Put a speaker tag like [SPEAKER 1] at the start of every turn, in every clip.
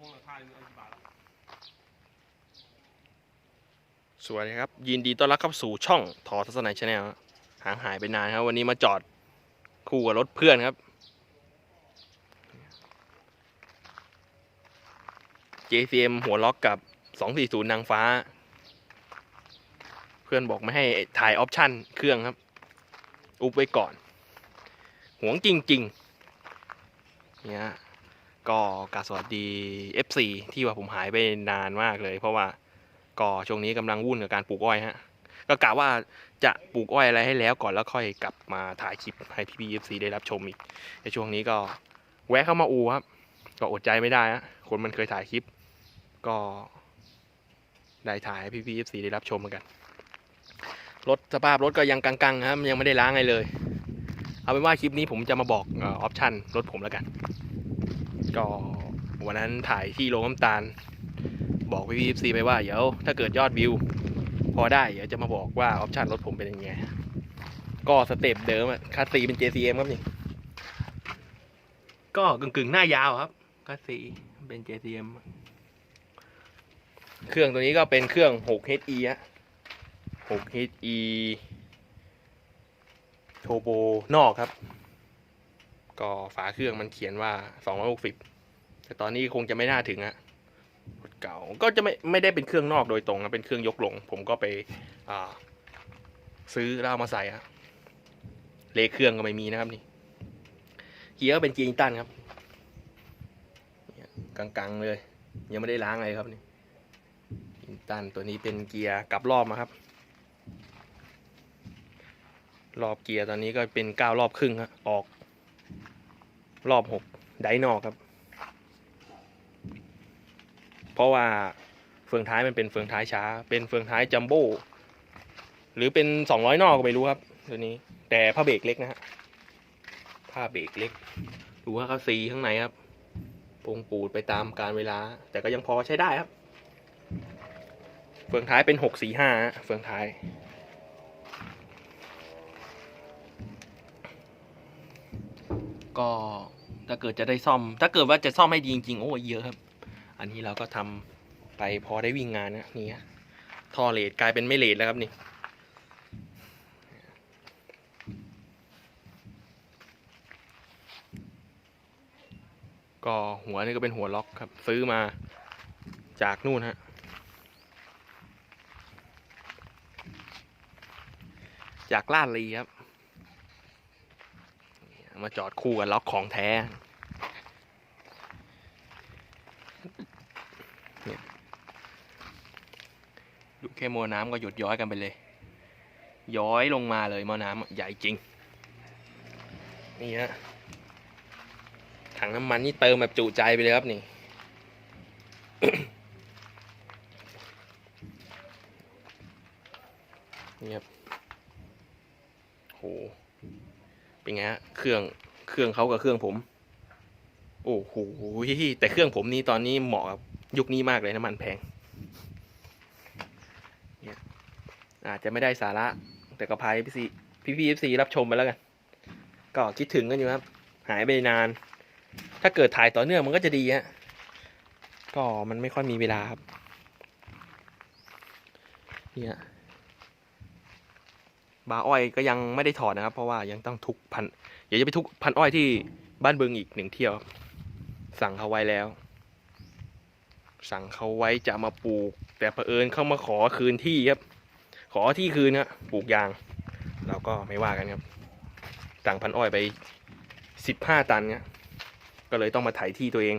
[SPEAKER 1] ม่วงราคาเอากี่บาทแล้ว
[SPEAKER 2] สวัสดีครับ ยินดีต้อนรับเข้าสู่ช่องทอทัศนัยชาแนลห่างหายไปนานครับ วันนี้มาจอดคู่กับรถเพื่อนครับ JCM หัวล็อกกับ 240 นางฟ้า เพื่อนบอกไม่ให้ถ่ายออปชั่นเครื่องครับ อุบไว้ก่อน หวงจริง ๆ เนี่ย ก็กาสวัสดี FC ที่ว่าผมหายไปนานมากเลย เพราะว่าก็ช่วงนี้กำลังวุ่นกับการปลูกอ้อยฮะ ก็กะว่าจะปลูกอ้อยอะไรให้แล้วก่อนแล้วค่อยกลับมาถ่ายคลิปให้พี่พีเอฟซีได้รับชมอีกในช่วงนี้ก็แวะเข้ามาอูครับ ก็อดใจไม่ได้ฮะคนมันเคยถ่ายคลิป ก็ได้ถ่ายให้พี่พีเอฟซีได้รับชมเหมือนกันรถสภาพรถก็ยังกังๆครับยังไม่ได้ล้างอะไรเลย เอาเป็นว่าคลิปนี้ผมจะมาบอกออปชั่นรถผมแล้วกัน ก็วันนั้นถ่ายที่โรงน้ำตาล บอกพี่พีซีไปว่า เดี๋ยวถ้าเกิดยอดวิว พอได้ เดี๋ยวจะมาบอกว่าออปชันรถผมเป็นยังไง ก็สเต็ปเดิมอะคัสซีเป็น JCM ครับนี่ ก็กึ่งกึ่งๆหน้ายาวครับคัสซีเป็น JCM เครื่องตัวนี้ก็เป็นเครื่อง 6HE ฮะ 6HE โทโบนอกครับ ก็ฝาเครื่องมันเขียนว่า 260 แต่ตอนนี้คงจะไม่น่าถึงอะรถเก่าก็จะไม่ไม่ได้เป็นเครื่องนอกโดยตรงนะเป็นเครื่องยกลง ผมก็ไปอ่าซื้อแล้วเอามาใส่ฮะเลเครื่องก็ไม่มีนะครับนี่เกียร์ก็เป็นเกียร์อินตันครับเนี่ยกังๆเลย ยังไม่ได้ล้างอะไรครับนี่อินตันตัวนี้เป็นเกียร์กลับรอบมาครับ รอบเกียร์ตอนนี้ก็เป็นเก้ารอบครึ่งครับออก รอบหกไดนอกครับ เพราะว่าเฟืองท้ายมันเป็นเฟืองท้ายช้า เป็นเฟืองท้ายจัมโบ้หรือเป็นสองร้อยนอกก็ไม่รู้ครับตัวนี้ แต่ผ้าเบรกเล็กนะฮะผ้าเบรกเล็กดูว่าเขาซีข้างในครับปงปูดไปตามการเวลา แต่ก็ยังพอใช้ได้ครับเฟืองท้ายเป็นหกสี่ห้าเฟืองท้าย ก็ ถ้าเกิดจะได้ซ่อม ถ้าเกิดว่าจะซ่อมให้ดีจริงๆโอ้เยอะครับ อันนี้เราก็ทำไปพอได้วิ่งงานนะนี่ท่อเลดกลายเป็นไม่เลดแล้วครับนี่ก็หัวนี่ก็เป็นหัวล็อกครับ ซื้อมาจากนู่นฮะจากลาดลีครับ มาจอดคู่กับล็อกของแท้ดูแค่มวน้ำก็หยุดย้อยกันไปเลย ย้อยลงมาเลยมอน้ำอะใหญ่จริง นี่ฮะถังน้ำมันนี่เติมแบบจุใจไปเลยครับนี่นี่ครับโห เป็นไงฮะเครื่องเครื่องเขากับเครื่องผม โอ้โหแต่เครื่องผมนี่ตอนนี้เหมาะกับยุคนี้มากเลยน้ำมันแพงเนี่ยอาจจะไม่ได้สาระ แต่ก็พายพี่ซีพี่พีเอฟซีรับชมไปแล้วกัน ก็คิดถึงกันอยู่ครับ หายไปนาน ถ้าเกิดถ่ายต่อเนื่องมันก็จะดีฮะก็มันไม่ค่อยมีเวลาครับ เนี่ย บาอ้อยก็ยังไม่ได้ถอดนะครับ เพราะว่ายังต้องทุกพันเดี๋ยวจะไปทุกพันอ้อยที่บ้านบึงอีกหนึ่งเที่ยว สั่งเขาไว้แล้ว สั่งเขาไว้จะมาปลูก แต่เผอิญเข้ามาขอคืนที่ครับ ขอที่คืนนะปลูกยาง เราก็ไม่ว่ากันครับ สั่งพันอ้อยไปสิบห้าตันเนี่ยก็เลยต้องมาไถที่ตัวเอง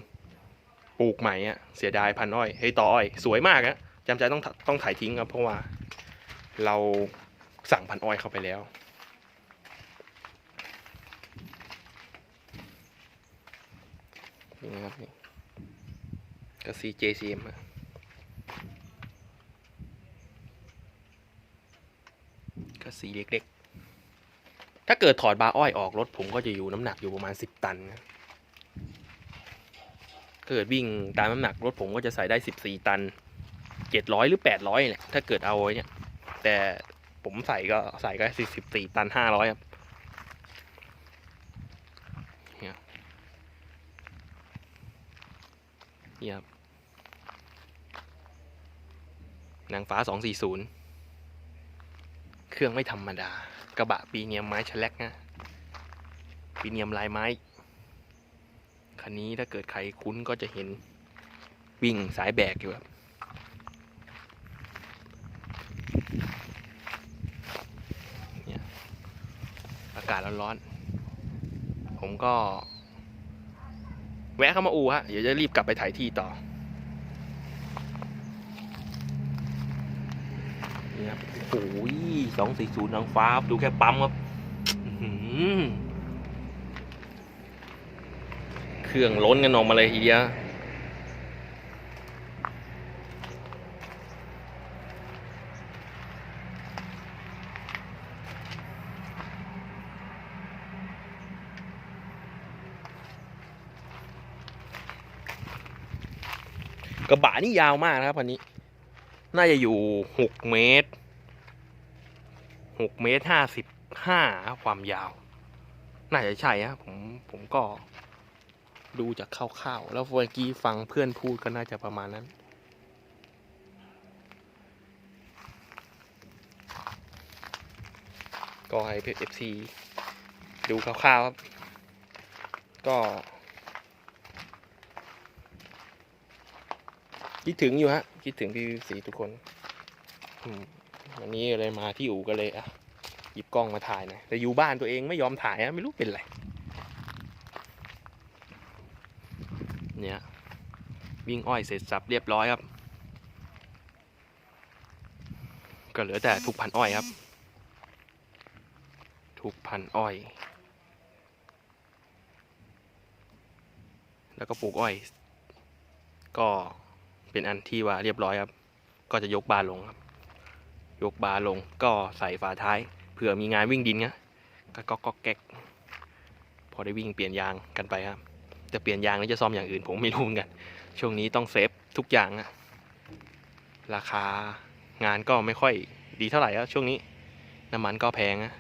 [SPEAKER 2] ปลูกใหม่อะเสียดายพันอ้อยเฮ้ยต่ออ้อย สวยมากอะจำใจต้องต้องไถทิ้งครับเพราะว่าเรา สั่งพันอ้อยเข้าไปแล้ว นี่นะครับนี่ก็ CJCM อะก็สีเล็กๆ ถ้าเกิดถอดบาอ้อยออกรถผมก็จะอยู่น้ำหนักอยู่ประมาณสิบตันนะเกิดวิ่งตามน้ำหนักรถผมก็จะใส่ได้สิบสี่ตันเจ็ดร้อยหรือแปดร้อยแหละถ้าเกิดเอาไว้เนี่ย แต่ ผมใส่ก็ใส่ก็สี่สิบสี่ตันห้าร้อยครับเนี่ยนี่ครับนางฟ้าสองสี่ศูนย์เครื่องไม่ธรรมดา กระบะปีเนียมไม้ชะแลกนะปีเนียมลายไม้ คันนี้ถ้าเกิดใครคุ้นก็จะเห็นวิ่งสายแบกอยู่ครับ เนี่ย อากาศร้อนๆ ผมก็ แวะเข้ามาอูฮะ เดี๋ยวจะรีบกลับไปถ่ายที่ต่อ นี่ครับ โอ้ยสองสี่ศูนย์นางฟ้าดูแค่ปั๊มครับเครื่องล้นกันออกมาเลยทีเดียว กระบะนี่ยาวมากนะครับคันนี้ น่าจะอยู่หกเมตรหกเมตรห้าสิบห้าความยาว น่าจะใช่ฮะผมผมก็ดูจากคร่าวๆแล้วเมื่อกี้ฟังเพื่อนพูดก็น่าจะประมาณนั้น ก็ให้เอฟซีดูคร่าวๆครับ ก็ คิดถึงอยู่ฮะ คิดถึงพี่สีทุกคนวันนี้เลยมาที่อู่ก็เลยอะหยิบกล้องมาถ่ายน่อยแต่อยู่บ้านตัวเองไม่ยอมถ่ายอะไม่รู้เป็นไรเนี่ยวิ่งอ้อยเสร็จสับเรียบร้อยครับ ก็เหลือแต่ทุกพันอ้อยครับ ทุกพันอ้อย แล้วก็ปลูกอ้อย ก็ เป็นอันที่ว่าเรียบร้อยครับ ก็จะยกบาร์ลงครับ ยกบาร์ลงก็ใส่ฝาท้ายเผื่อมีงานวิ่งดินเงก็ก็ก็แก๊กพอได้วิ่งเปลี่ยนยางกันไปครับ จะเปลี่ยนยางหรือจะซ่อมอย่างอื่นผมไม่รู้เหมือนกัน ช่วงนี้ต้องเซฟทุกอย่างอะราคางานก็ไม่ค่อยดีเท่าไหร่ครับช่วงนี้น้ำมันก็แพงอะ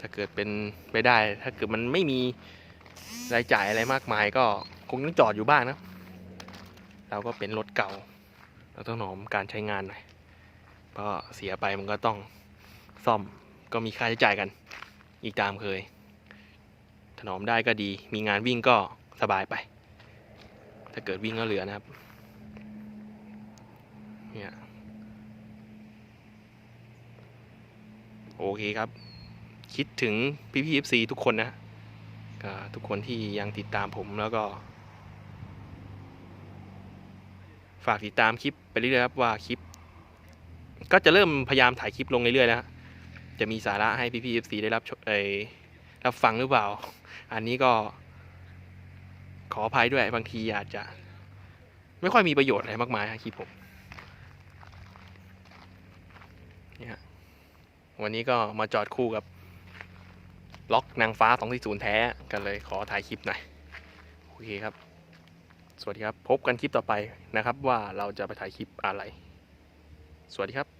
[SPEAKER 2] ถ้าเกิดเป็นไปได้ ถ้าเกิดมันไม่มีรายจ่ายอะไรมากมายก็ คงต้องจอดอยู่บ้านนะเราก็เป็นรถเก่า เราต้องหนอมการใช้งานหน่อยเพราะเสียไปมันก็ต้องซ่อมก็มีค่าใช้จ่ายกัน อีกตามเคย ถนอมได้ก็ดี มีงานวิ่งก็สบายไป ถ้าเกิดวิ่งก็เหลือนะครับ เนี่ย โอเคครับ คิดถึงพี่พีเอฟซีทุกคนนะ ทุกคนที่ยังติดตามผมแล้วก็ ฝากติดตามคลิปไปเรื่อยๆครับว่าคลิป ก็จะเริ่มพยายามถ่ายคลิปลงเรื่อยๆนะฮะจะมีสาระให้พี่ๆ FC ได้รับชมเอยรับฟังหรือเปล่า อันนี้ก็ ขออภัยด้วยบางทีอาจจะ ไม่ค่อยมีประโยชน์อะไรมากมายฮะคลิปผมนี่ฮะวันนี้ก็มาจอดคู่กับ ล็อกนางฟ้า 240 แท้ กันเลยขอถ่ายคลิปหน่อย โอเคครับ สวัสดีครับ พบกันคลิปต่อไปนะครับว่าเราจะไปถ่ายคลิปอะไร สวัสดีครับ